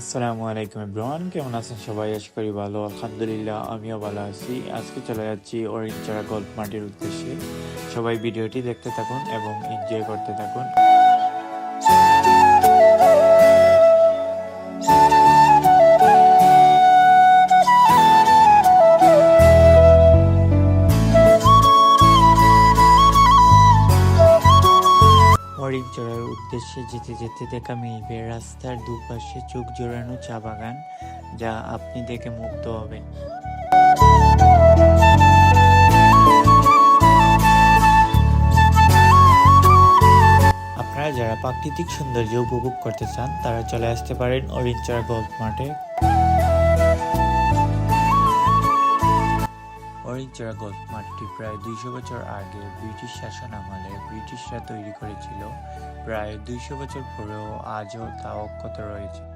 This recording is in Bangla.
আসসালামু আলাইকুম ইব্রান কেমন আছেন সবাই? আশা করি ভালো, আলহামদুলিল্লাহ, আমিও ভালো আছি। আজকে চলে যাচ্ছি অরিঞ্চারা গল্প মাটির উদ্দেশ্যে। সবাই ভিডিওটি দেখতে থাকুন এবং এনজয় করতে থাকুন। হরিণচড়ার উদ্দেশ্যে যেতে যেতে দেখা মিলবে রাস্তার দুপাশে চোখ জোড়ানো চা বাগান, যা আপনি দেখে মুগ্ধ হবেন। আপনারা যারা প্রাকৃতিক সৌন্দর্য উপভোগ করতে চান, তারা চলে আসতে পারেন অরিঞ্চড়া গল্প মাঠে। অরিঞ্চরা গল্ফ মাঠটি প্রায় দুইশো বছর আগে ব্রিটিশ শাসন আমলে ব্রিটিশরা তৈরি করেছিল। প্রায় দুইশো বছর পরেও আজও তা অক্ষত রয়েছে?